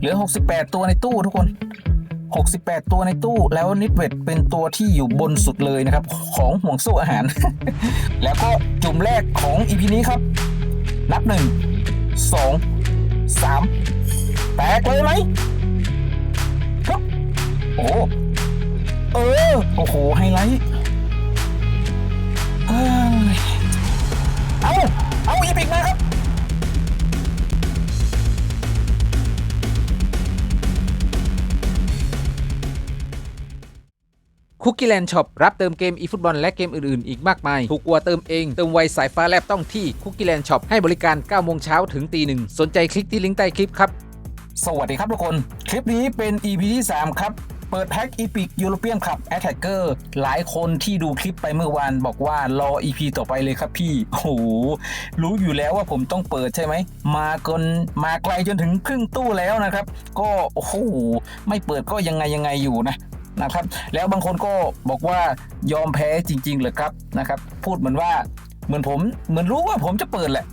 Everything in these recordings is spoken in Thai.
เหลือ 68 ตัวในตู้ทุกคน 68 ตัวในตู้ แล้วนิดเวทเป็นตัวที่อยู่บนสุดเลยนะครับ ของห่วงโซ่อาหาร แล้วก็จุ่มแรกของอีพีนี้ครับ นับหนึ่งสองสามแตกเลยไหมครับโอ้เออ โอ้โห ไฮไลท์เอ้ยเอาเอาอีพิกมาครับ คุกกี้แลนด์ช็อปรับเติมเกมอีฟุตบอลและเกมอื่นๆ อีกมากมาย ถูกกว่าเติมเอง เติมไวสายฟ้าแลบต้องที่คุกกี้แลนด์ช็อปให้บริการ 9 โมงเช้าถึงตีหนึ่งสนใจคลิกที่ลิงก์ใต้คลิปครับ สวัสดีครับทุกคน คลิปนี้เป็น EP ที่ 3 ครับเปิดแพ็กอีพิกยูโรเปียนขับแอตแทกเกอร์หลายคนที่ดูคลิปไปเมื่อวานบอกว่ารอ EP ต่อไปเลยครับพี่ โอ้โห รู้อยู่แล้วว่าผมต้องเปิดใช่ไหม มาจนมาไกลจนถึงครึ่งตู้แล้วนะครับ ก็ โอ้โห ไม่เปิดก็ยังไงยังไงอยู่นะ นะครับ แล้วบางคนก็บอกว่ายอมแพ้จริงๆเลยครับนะครับ พูดเหมือนว่าเหมือนผมเหมือนรู้ว่าผมจะเปิดแหละ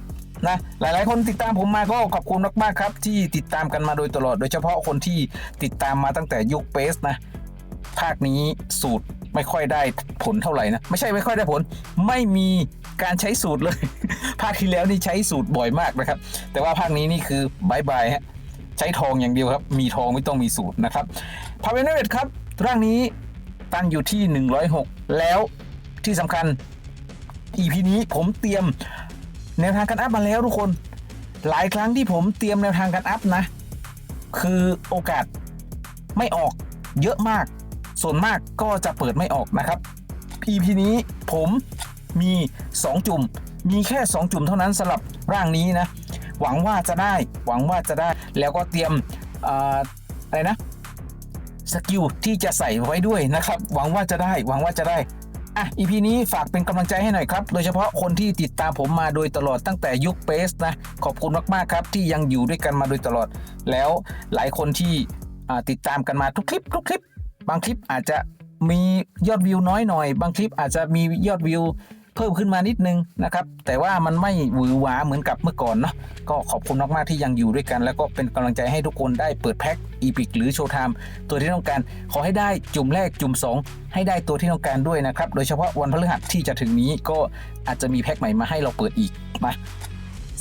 นะหลายๆ คนติดตามผมมาก็ขอบคุณมากๆครับ ที่ติดตามกันมาโดยตลอด โดยเฉพาะคนที่ติดตามมาตั้งแต่ยุคเปสนะภาคนี้สูตรไม่ค่อยได้ผลเท่าไหร่นะไม่ใช่ไม่ค่อยได้ผล ไม่มีการใช้สูตรเลย ภาคที่แล้วนี่ใช้สูตรบ่อยมากนะครับ แต่ว่าภาคนี้นี่คือบายบายฮะใช้ทองอย่างเดียวครับ มีทองไม่ต้องมีสูตรนะครับพาเวเนเวตครับ ร่างนี้ตั้งอยู่ที่ 106 แล้วที่สำคัญ EP นี้ผมเตรียมแนวทางการอัพมาแล้วทุกคน หลายครั้งที่ผมเตรียมแนวทางการอัพนะ คือโอกาสไม่ออกเยอะมาก ส่วนมากก็จะเปิดไม่ออกนะครับ EP นี้ผมมี 2 จุ่ม มีแค่ 2 จุ่มเท่านั้นสำหรับร่างนี้นะ หวังว่าจะได้ หวังว่าจะได้ แล้วก็เตรียมออะไรนะ สกิลที่จะใส่ไว้ด้วยนะครับ หวังว่าจะได้หวังว่าจะได้อะ EP นี้ฝากเป็นกำลังใจให้หน่อยครับ โดยเฉพาะคนที่ติดตามผมมาโดยตลอดตั้งแต่ยุคเปสนะ ขอบคุณมากๆครับ ที่ยังอยู่ด้วยกันมาโดยตลอด แล้วหลายคนที่ติดตามกันมาทุกคลิปทุกคลิป บางคลิปอาจจะมียอดวิวน้อยหน่อย บางคลิปอาจจะมียอดวิว เพิ่มขึ้นมานิดนึงนะครับ แต่ว่ามันไม่หวือหวาเหมือนกับเมื่อก่อนเนาะก็ขอบคุณมากๆที่ยังอยู่ด้วยกัน แล้วก็เป็นกำลังใจให้ทุกคนได้เปิดแพ็คอีพิกหรือโชว์ไทม์ตัวที่ต้องการขอให้ได้จุ่มแรกจุ่ม 2 ให้ได้ตัวที่ต้องการด้วยนะครับ โดยเฉพาะวันพฤหัสที่จะถึงนี้ก็อาจจะมีแพ็คใหม่มาให้เราเปิดอีกมา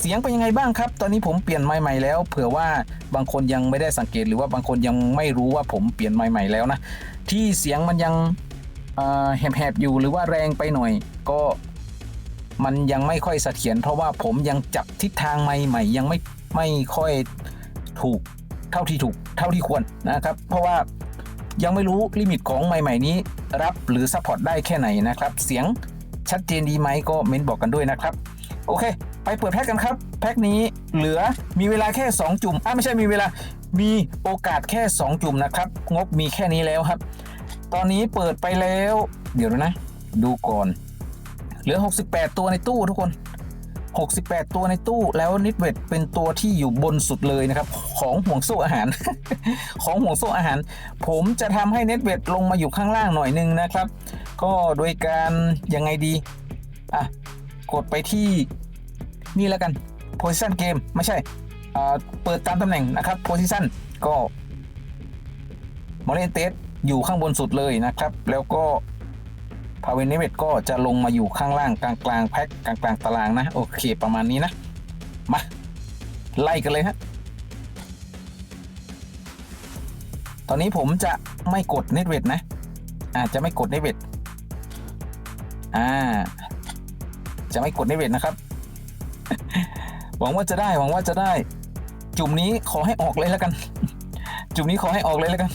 เสียงเป็นยังไงบ้างครับ ตอนนี้ผมเปลี่ยนไมค์ใหม่แล้ว เผื่อว่าบางคนยังไม่ได้สังเกตหรือว่าบางคนยังไม่รู้ว่าผมเปลี่ยนไมค์ใหม่แล้วนะ ที่เสียงมันยัง แหบๆอยู่หรือว่าแรงไปหน่อย ก็มันยังไม่ค่อยเสถียรเพราะว่าผมยังจับทิศทางใหม่ๆ ยังไม่ไม่ค่อยถูกเท่าที่ถูกเท่าที่ควรนะครับ เพราะว่ายังไม่รู้ลิมิตของใหม่ๆนี้ รับหรือซัพพอร์ตได้แค่ไหนนะครับ เสียงชัดเจนดีไหมก็เม้นบอกกันด้วยนะครับ โอเค ไปเปิดแพ็กกันครับ แพ็กนี้เหลือมีเวลาแค่ 2 จุ่มอะไม่ใช่มีเวลามีโอกาสแค่ 2 จุ่มนะครับ งบมีแค่นี้แล้วครับ ตอนนี้เปิดไปแล้ว เดี๋ยวนะ ดูก่อน เหลือ 68 ตัวในตู้ทุกคน 68 ตัวในตู้แล้วนิดเวทเป็นตัวที่อยู่บนสุดเลยนะครับ ของห่วงโซ่อาหาร ของห่วงโซ่อาหาร ผมจะทำให้เน็ตเวทลงมาอยู่ข้างล่างหน่อยนึงนะครับ ก็โดยการยังไงดี อะ กดไปที่นี่แล้วกัน position game ไม่ใช่อ่าเปิดตามตำแหน่งนะครับ position ก็มอลเลนเตส อยู่ข้างบนสุดเลยนะครับ แล้วก็พาเวนเนเวตก็จะลงมาอยู่ข้างล่างกลางกลางแพ็คกลางกลางๆตารางนะ โอเคประมาณนี้นะ มา ไล่กันเลยฮะตอนนี้ผมจะไม่กดเน็ตเวทนะ อาจจะไม่กดเน็ตเวทอ่า จะไม่กดเน็ตเวทนะครับ หวังว่าจะได้หวังว่าจะได้ จุ่มนี้ขอให้ออกเลยแล้วกัน จุ่มนี้ขอให้ออกเลยแล้วกัน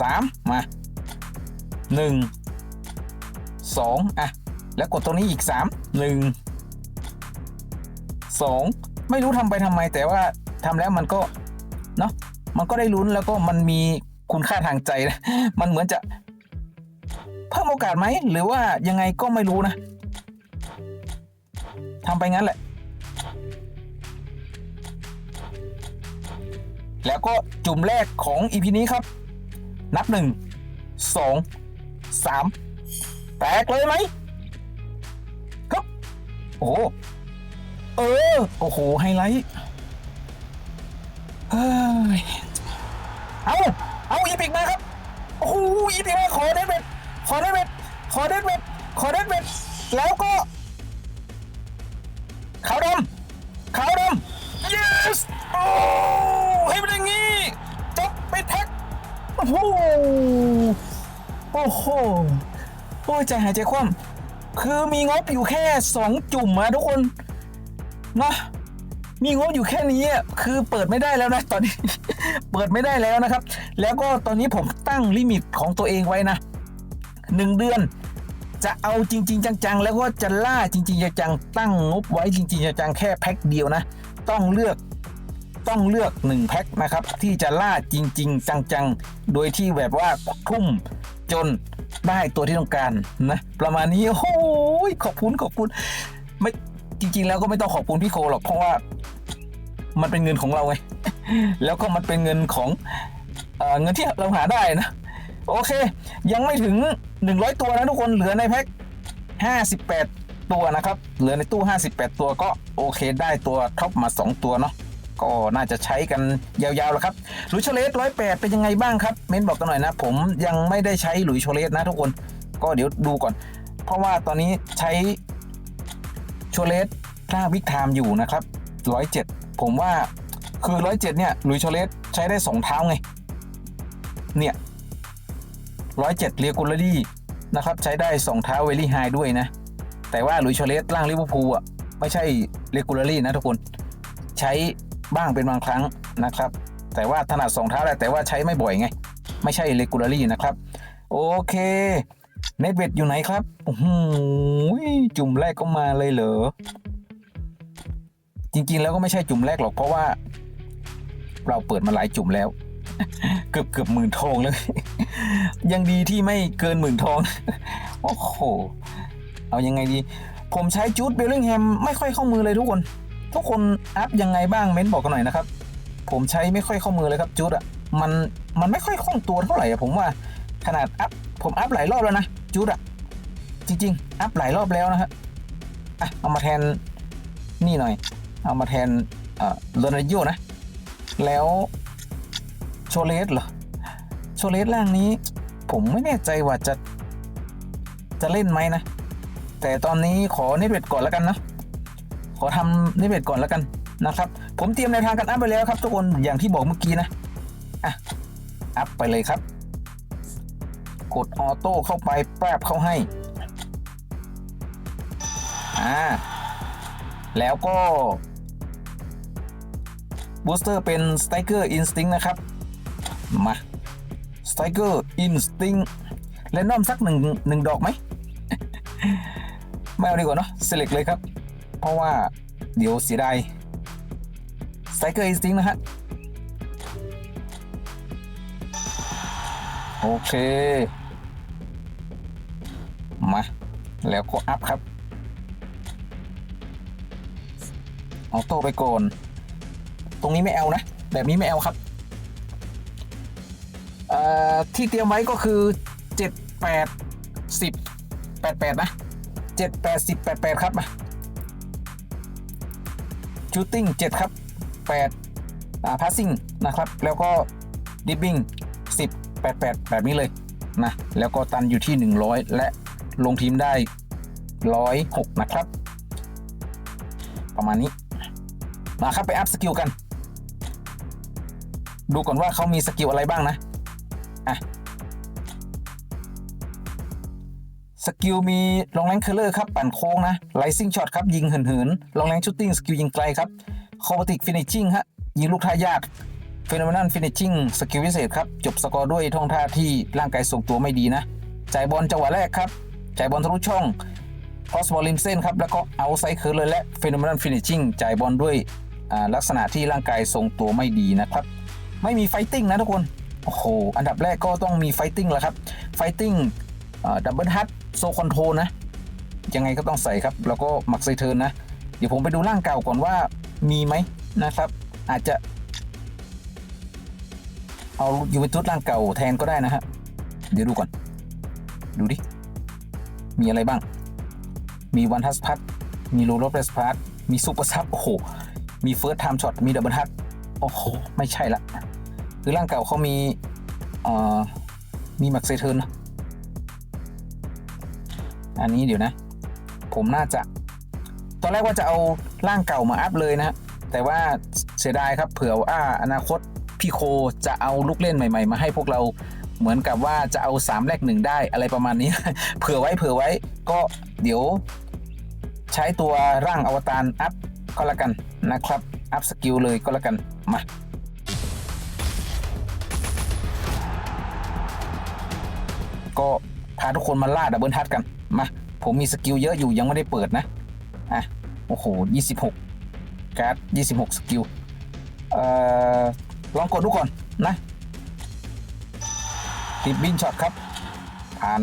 สามมาหนึ่งสองอะ แล้วกดตรงนี้อีกสามหนึ่งสองไม่รู้ทำไปทำไม แต่ว่าทำแล้วมันก็ เนาะมันก็ได้ลุ้นแล้วก็มันมีคุณค่าทางใจนะมันเหมือนจะ เพิ่มโอกาสไหม หรือว่ายังไงก็ไม่รู้นะทำไปงั้นแหละ แล้วก็จุ่มแรกของอีพีนี้ครับ นับหนึ่งสองสามแตกเลยไหมครับโอ้เออ โอ้โห ไฮไลท์เฮ้ยเอาเอาอีพิกมาครับ โอ้โหอีพิกมาขอเด็ดเบ็ดขอเด็ดเบ็ดขอเด็ดเบ็ดขอเด็ดเบ็ดแล้วก็ขาวดำขาวดำ yes โอ้ให้เป็นอย่างนี้ โอ้โหโอ้โหโอ้ยใจหายใจคว่ำคือมีงบอยู่แค่สองจุ่มอะทุกคนเนาะมีงบอยู่แค่นี้คือเปิดไม่ได้แล้วนะตอนนี้ เปิดไม่ได้แล้วนะครับ แล้วก็ตอนนี้ผมตั้งลิมิตของตัวเองไว้นะหนึ่งเดือนจะเอาจริง ๆ จังๆ แล้วก็จะล่าจริง ๆ จังๆตั้งงบไว้จริง ๆ จังๆแค่แพ็คเดียวนะ ต้องเลือก ต้องเลือกหนึ่งแพ็คนะครับ ที่จะล่าจริง ๆ จังๆ โดยที่แบบว่าทุ่มจนได้ตัวที่ต้องการนะ ประมาณนี้โอ้โหขอบคุณขอบคุณไม่จริง ๆ แล้วก็ไม่ต้องขอบคุณพี่โคหรอกเพราะว่า มันเป็นเงินของเราไงแล้วก็มันเป็นเงินของเอเงินที่เราหาได้นะ โอเค ยังไม่ถึง 100 ตัวนะทุกคนเหลือในแพ็ค58 ตัวนะครับ เหลือในตู้ 58 ตัวก็โอเคได้ตัวท็อปมา 2 ตัวเนาะ ก็น่าจะใช้กันยาวๆแล้วครับหลุยโชเลสร้อยแปดเป็นยังไงบ้างครับเม้นบอกกันหน่อยนะ ผมยังไม่ได้ใช้หลุยโชเลสนะทุกคนก็เดี๋ยวดูก่อน เพราะว่าตอนนี้ใช้โชเลสท่าวิกไทม์อยู่นะครับร้อยเจ็ดผมว่าคือร้อยเจ็ดเนี่ยหลุยโชเลสใช้ได้สองเท้าไงเนี่ยร้อยเจ็ดเรียกูลลี่นะครับใช้ได้สองเท้าเวลี่ไฮด้วยนะ แต่ว่าหลุยโชเลสร่างลิเวอร์พูลอะไม่ใช่เรียกูลลี่นะทุกคน ใช้ บ้างเป็นบางครั้งนะครับ แต่ว่าถนัดสองเท้าแหละแต่ว่าใช้ไม่บ่อยไง ไม่ใช่เรกูลารี่นะครับ โอเคเน็ตเวดอยู่ไหนครับโอ้โหจุ่มแรกก็มาเลยเหรอ จริงๆแล้วก็ไม่ใช่จุ่มแรกหรอกเพราะว่า เราเปิดมาหลายจุ่มแล้ว เกือบเกือบหมื่นทองเลย ยังดีที่ไม่เกินหมื่นทอง โอ้โห เอายังไงดี ผมใช้จูดเบลลิงแฮมไม่ค่อยเข้ามือเลยทุกคน ทุกคนอัพยังไงบ้างเม้นบอกกันหน่อยนะครับ ผมใช้ไม่ค่อยเข้ามือเลยครับจูดอะมันมันไม่ค่อยคล่องตัวเท่าไหร่อะผมว่าขนาดอัพผมอัพหลายรอบแล้วนะจูดอะจริง ๆ อัพหลายรอบแล้วนะฮะอะเอามาแทนนี่หน่อย เอามาแทนเอ่อโรนัลโยนะ แล้วโชเลสเหรอโชเลสร่างนี้ ผมไม่แน่ใจว่าจะจะเล่นไหมนะ แต่ตอนนี้ขอเน็ตเวทก่อนแล้วกันนะ ขอทำนิเวศก่อนแล้วกันนะครับ ผมเตรียมในทางการอัพไปแล้วครับทุกคนอย่างที่บอกเมื่อกี้นะอะอัพไปเลยครับ กดออโต้เข้าไปแป๊บเข้าให้อ่าแล้วก็บูสเตอร์เป็น Striker Instinct นะครับ มา Striker Instinct แรนดอมสักหนึ่งหนึ่งดอกไหม ไม่เอาดีกว่าเนาะ select เลยครับ เพราะว่าเดี๋ยวเสียดายไซเคิลอินสติ้งนะฮะ โอเค มา แล้วก็อัพครับเอาโต้ไปก่อน ตรงนี้ไม่เอานะ แบบนี้ไม่เอาครับเอ่อที่เตรียมไว้ก็คือ 7 8 10 8 8 นะ 7 8 10 8 8 ครับมา ชูตติ้ง7ครับ8อ่าพาสซิ่งนะครับ แล้วก็ดิบบิ้ง10 8 8 แบบนี้เลยนะแล้วก็ตันอยู่ที่ 100 และลงทีมได้ 106 นะครับ ประมาณนี้มาครับไปอัพสกิลกัน ดูก่อนว่าเขามีสกิลอะไรบ้างนะ อะ สกิลมีลองแรงเคอร์เลอร์ครับปั่นโค้งนะไลซิ่งช็อตครับยิงเหินๆลองแรงชูตติ้งสกิลยิงไกลครับคอมบติกฟินิชชิ่งฮะยิงลูกท่ายากเฟน o มนันฟินิชชิ่งสกิลพิเศษครับจบสกอร์ด้วยท่องท่าที่ร่างกายส่งตัวไม่ดีนะจ่ายบอลจังหวะแรกครับจ่ายบอลทะลุช่องคอสบอลริมเส้นครับแล้วก็เอาไซค์เคอร์เลยและเฟน o มนันฟินิชชิ่งจ่ายบอลด้วยลักษณะที่ร่างกายทรงตัวไม่ดีนะครับไม่มีไฟติ้งนะทุกคนโอ้โหอันดับแรกก็ต้องมีไฟติ้งแหละครับไฟติ้งดับเบิลฮัต โซคอนโทรนะ ยังไงก็ต้องใส่ครับ แล้วก็หมักไซเทิร์นนะ เดี๋ยวผมไปดูร่างเก่าก่อนว่ามีไหมนะครับ อาจจะ เอายูเวนตุสร่างเก่าแทนก็ได้นะฮะ เดี๋ยวดูก่อน ดูดิ มีอะไรบ้าง มีวันทัสพัทมีโรลเลสพัทมีซูเปอร์ซับโอ้โห มีเฟิร์สไทม์ช็อต มีดับเบิลฮัตโอ้โห ไม่ใช่ละ คือร่างเก่าเขามี เอ่อ มีหมักไซเทิร์นนะ อันนี้เดี๋ยวนะ ผมน่าจะ ตอนแรกว่าจะเอาร่างเก่ามาอัพเลยนะแต่ว่าเสียดายครับเผื่อว่าอนาคตพี่โคจะเอาลูกเล่นใหม่ๆ มาให้พวกเราเหมือนกับว่าจะเอา 3 แลกหนึ่งได้อะไรประมาณนี้ เผื่อไว้เผื่อไว้ก็เดี๋ยว ใช้ตัวร่างอวตารอัพก็แล้วกันนะครับ อัพสกิลเลยก็แล้วกัน มาก็พาทุกคนมาล่าดับเบิลทัดกัน มาผมมีสกิลเยอะอยู่ยังไม่ได้เปิดนะ อะ โอ้โห 26 การ์ด 26 สกิล เอ่อ ลองกดดูก่อนนะติดบินช็อตครับ ผ่าน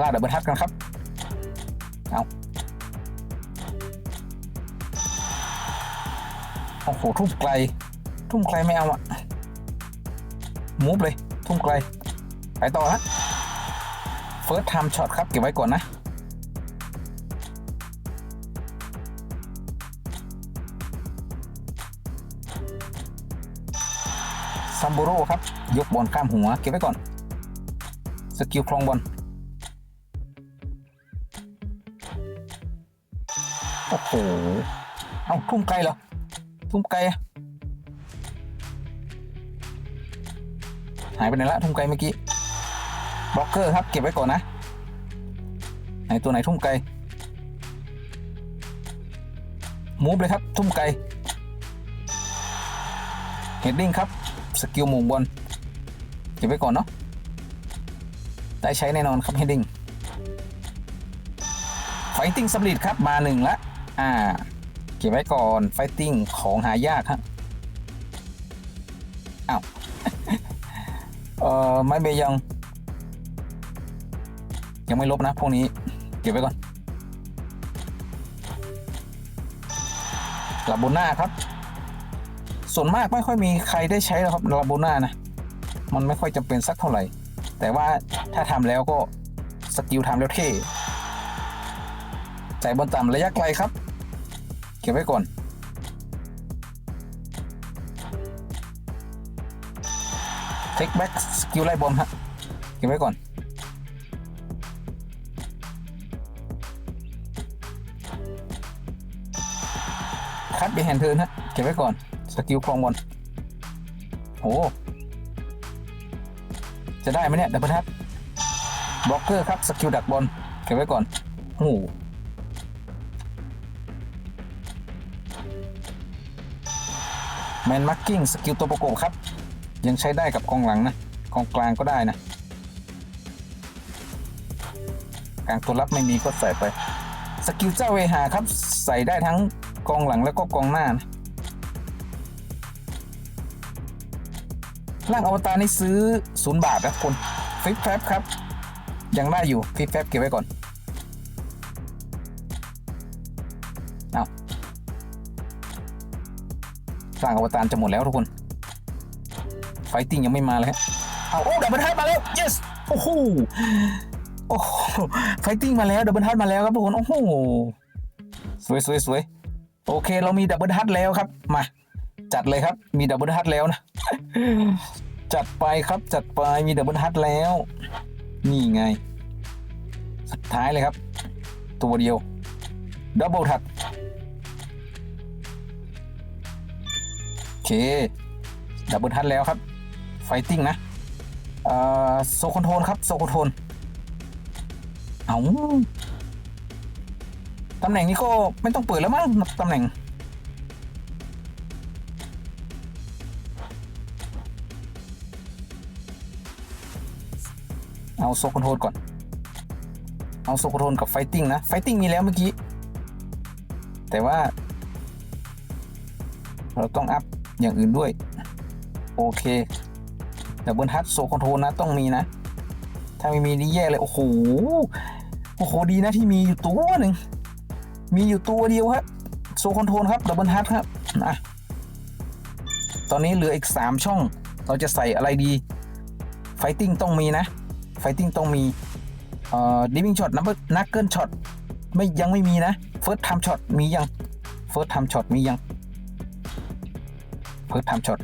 ล่าดับเบิลทัดกันครับ เอาโอ้โห ทุ่มไกล ทุ่มไกลไม่เอาอะมูฟเลย ทุ่มไกล ไปต่อฮะ เฟิร์สไทม์ช็อตครับ เก็บไว้ก่อนนะ ซัมโบโร่ครับ ยกบอลข้ามหัว เก็บไว้ก่อน สกิลครองบอล โอ้โห เอาทุ่มไกลเหรอ ทุ่มไกลหายไปไหนละทุ่มไกลเมื่อกี้ บล็อกเกอร์ครับเก็บไว้ก่อนนะไหนตัวไหนทุ่มไกลมูฟเลยครับ ทุ่มไกลเฮดดิ้งครับ สกิลหมุงบอลเก็บไว้ก่อนเนาะได้ใช้แน่นอนครับเฮดดิ้งไฟติ้งสำลิดครับมาหนึ่งละอ่า เก็บไว้ก่อนไฟติ้งของหายากฮะอ้าวเอ่อไม่เบยัง ยังไม่ลบนะพวกนี้เก็บไว้ก่อนลาโบน่าครับ ส่วนมากไม่ค่อยมีใครได้ใช้แล้วครับลาโบน่านะ มันไม่ค่อยจำเป็นสักเท่าไหร่ แต่ว่าถ้าทำแล้วก็สกิลทำแล้วเท่ใจบนต่ำระยะไกลครับ เก็บไว้ก่อน เทคแบ็กสกิลไล่บอลฮะ เก็บไว้ก่อน คัดไปแฮนเทิร์นฮะ เก็บไว้ก่อน สกิลครองบอลโอ้จะได้ไหมเนี่ยดับเบิลทับล็อกเกอร์ครับ สกิลดักบอล เก็บไว้ก่อนโอ้โหแมนมาร์กิ้งสกิลตัวประกบครับ ยังใช้ได้กับกองหลังนะกองกลางก็ได้นะกลางตัวรับไม่มีก็ใส่ไป สกิลเจ้าเวหาครับ ใส่ได้ทั้ง กองหลังแล้วก็กองหน้านะร่างอวตารนี่ซื้อศูนย์บาทนะคุณฟิปแฟบครับ ยังได้อยู่ฟิปแฟบเก็บไว้ก่อนเอาร่างอวตารจะหมดแล้วทุกคน ไฟติ้งยังไม่มาเลยฮะเอาโอ้ดับเบิลทับมาแล้ว yes โอ้โหโอ้โหไฟติ้งมาแล้วดับเบิลทับมาแล้วครับทุกคน โอ้โห สวยสวยสวย โอเคเรามีดับเบิลทัชแล้วครับ มา จัดเลยครับ มีดับเบิลทัชแล้วนะ จัดไปครับจัดไปมีดับเบิลทัชแล้ว นี่ไง สุดท้ายเลยครับ ตัวเดียวดับเบิลทัชโอเคดับเบิลทัชแล้วครับ ไฟติ้งนะโซคอนโทรลครับ โซคอนโทรลเอา ตำแหน่งนี้ก็ไม่ต้องเปิดแล้วมั้งตำแหน่ง เอาโซคอนโทรลก่อน เอาโซคอนโทรลกับไฟติ้งนะ ไฟติ้งมีแล้วเมื่อกี้ แต่ว่า เราต้องอัพอย่างอื่นด้วย โอเคดับเบิลทัชโซคอนโทรลนะต้องมีนะ ถ้าไม่มีนี่แย่เลย โอ้โห โอ้โห ดีนะที่มีอยู่ตัวหนึ่ง มีอยู่ตัวเดียวครับโซคอนโทรลครับดับเบิลฮัทครับอะตอนนี้เหลืออีก 3 ช่อง เราจะใส่อะไรดี ไฟติ้งต้องมีนะ ไฟติ้งต้องมีเอ่อดิวิ่งช็อตนับนักเกิลช็อตไม่ยังไม่มีนะเฟิร์สไทม์ช็อตมียังเฟิร์สไทม์ช็อตมียังเฟิร์สไทม์ช็อต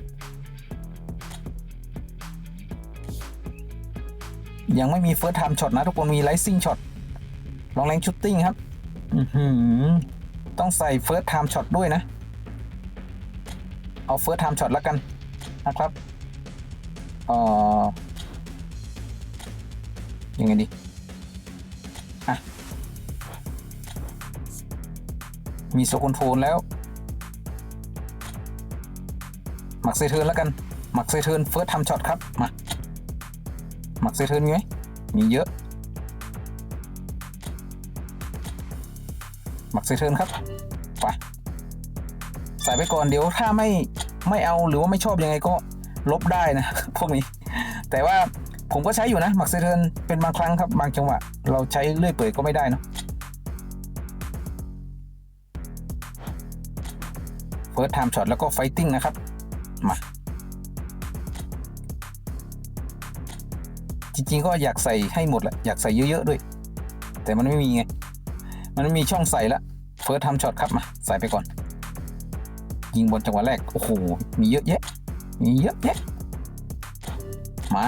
ยังไม่มีเฟิร์สไทม์ช็อตนะ ทุกคนมีไลซิ่งช็อตลองแรงชุตติ้งครับ อือหือต้องใส่เฟิร์สไทม์ช็อตด้วยนะ เอาเฟิร์สไทม์ช็อตแล้วกันนะครับเอ่อยังไงดีอะมีโซคอนโทรลแล้ว หมักเซเทิร์นแล้วกัน หมักเซเทิร์นเฟิร์สไทม์ช็อตครับ มา หมักเซเทิร์นมีไหมมีเยอะ หมักเซเทิร์นครับไปใส่ไปก่อนเดี๋ยวถ้าไม่ไม่เอาหรือว่าไม่ชอบยังไงก็ลบได้นะ พวกนี้ แต่ว่าผมก็ใช้อยู่นะหมักเซเทิร์นเป็นบางครั้งครับบางจังหวะเราใช้เลื่อยเปื่อยก็ไม่ได้เนะเฟิร์สไทม์ช็อตแล้วก็ไฟติ้งนะครับ มา จริงๆก็อยากใส่ให้หมดแหละอยากใส่เยอะ ๆ ด้วย แต่มันไม่มีไง มันมีช่องใส่ละเฟิร์สทม์ช็อตครับมาใส่ไปก่อน ยิงบนจังหวะแรก โอ้โห มีเยอะแยะ มีเยอะแยะ มา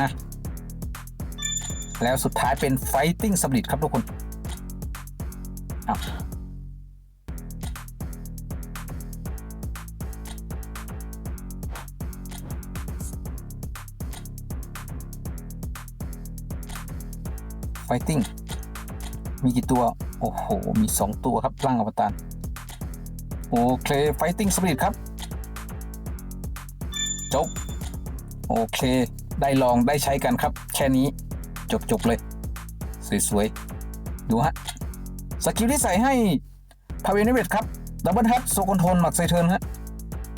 แล้วสุดท้ายเป็น Fighting Spirit ครับทุกคนเอาไฟติ้งมีกี่ตัว โอ้โห มี 2 ตัวครับร่างอวตารโอเค Fighting Spirit ครับ จบ โอเค ได้ลองได้ใช้กันครับ แค่นี้จบจบเลย สวย ๆ ดูฮะ สกิลที่ใส่ให้พาเวนิเวตครับ ดับเบิลฮัตโซคอนโทนหมักไซเทิร์นฮะ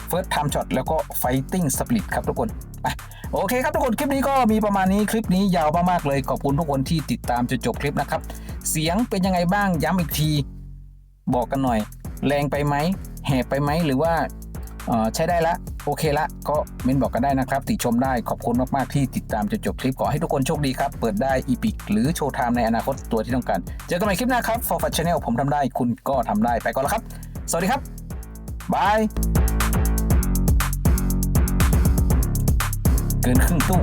เฟิร์สไทม์ช็อตแล้วก็ไฟติ้งสปิริตครับทุกคนโอเคครับทุกคนคลิปนี้ก็มีประมาณนี้คลิปนี้ยาวมากๆเลย ขอบคุณทุกคนที่ติดตามจนจบคลิปนะครับ เสียงเป็นยังไงบ้างย้ำอีกที บอกกันหน่อย แรงไปไหมแหบไปไหมหรือว่าใช้ได้ละ โอเคละ ก็เมนบอกกันได้นะครับ ติชมได้ขอบคุณมาก ๆ ที่ติดตามจนจบคลิป ขอให้ทุกคนโชคดีครับ เปิดได้อีพิกหรือโชว์ไทม์ในอนาคตตัวที่ต้องการ เจอกันใหม่คลิปหน้าครับ For Fun Channel ผมทำได้คุณก็ทำได้ไปก่อนแล้วครับ สวัสดีครับบายเกินครึ่งตู้